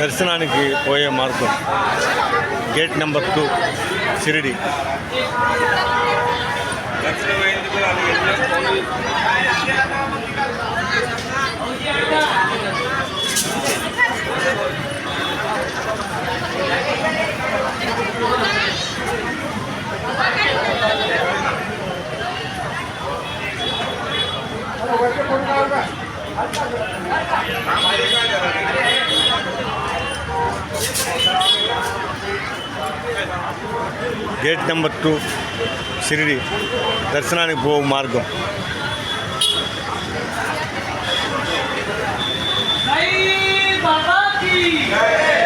దర్శనానికి పోయే మార్గం gate number two Shirdi. Gate number two Shirdi దర్శనానికి పో మార్గం. जय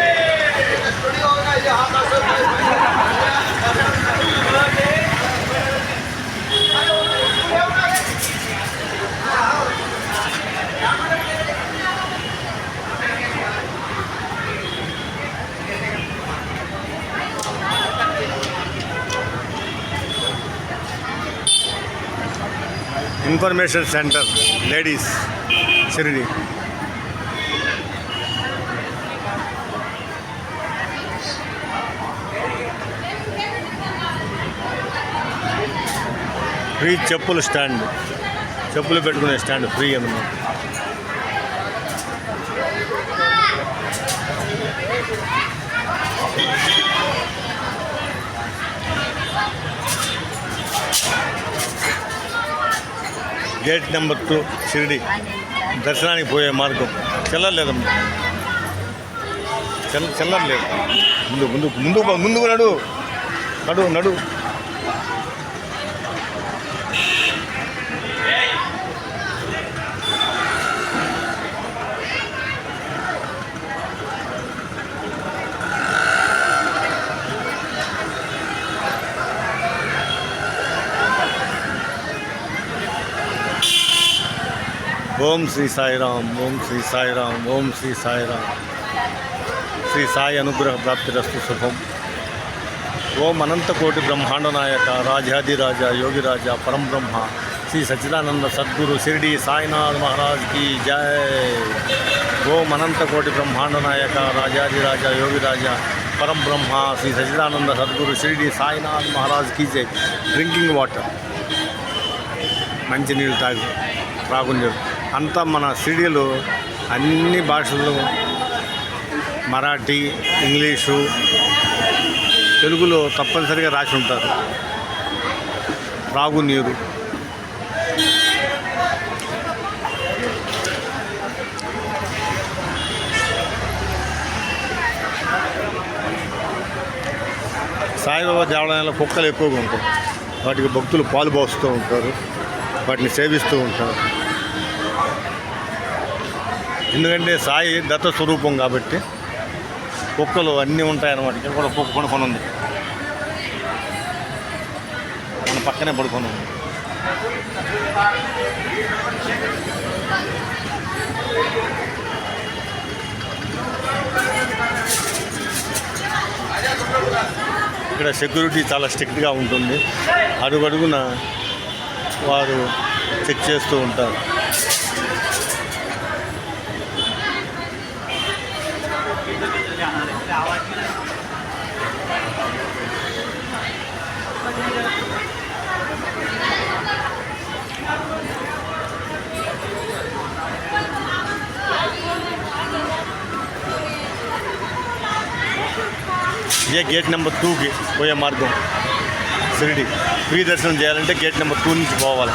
information centre ladies Shirdi. Free చెప్పుల స్టాండ్ చెప్పులు పెట్టుకునే స్టాండ్ ఫ్రీ అన్నమాట గేట్ నెంబర్ టూ షిరిడి దర్శనానికి పోయే మార్గం. చెల్లర్లేదమ్మా చెల్ల చెల్లర్లేదు ముందు ముందు ముందు ముందుకు నడు. నడు నడు. ఓం శ్రీ సాయిరాం ఓం శ్రీ సాయిరాం ఓం శ్రీ సాయిరాం శ్రీ సాయి అనుగ్రహ ప్రాప్తిరస్తు శుభం. ఓం అనంతకోటి బ్రహ్మాండ నాయక రాజాదిరాజ యోగిరాజ పరం బ్రహ్మ శ్రీ సచ్చిదానంద సద్గురు షిరిడి సాయినాథ్ మహారాజ్కి జై. ఓం అనంతకోటి బ్రహ్మాండ నాయక రాజాదిరాజ యోగిరాజ పరం బ్రహ్మ శ్రీ సచిదానంద సద్గురు షిరిడి సాయినాథ్ మహారాజ్కి జై. Drinking water. మంచినీళ్ళు తాగు. త్రాగునీరు అంతా మన సిడీలు అన్ని భాషలు మరాఠీ ఇంగ్లీషు తెలుగులో తప్పనిసరిగా రాసి ఉంటారు. రాగునీరు సాయిబాబా దేవాలయంలో కుక్కలు ఎక్కువగా ఉంటాయి. వాటికి భక్తులు పాలు పోస్తూ ఉంటారు. వాటిని సేవిస్తూ ఉంటారు. ఎందుకంటే సాయి దత్త స్వరూపం కాబట్టి కుక్కలు అన్నీ ఉంటాయన్నమాట. ఇక్కడ కూడా కుక్క పడుకొని ఉంది మన పక్కనే పడుకొని ఉంది ఇక్కడ సెక్యూరిటీ చాలా స్ట్రిక్ట్గా ఉంటుంది. అడుగడుగున వారు చెక్ చేస్తూ ఉంటారు. ఏ గేట్ నెంబర్ టూకి పోయే మార్గం. షిరిడి ఫ్రీ దర్శనం చేయాలంటే గేట్ నెంబర్ టూ నుంచి పోవాలి.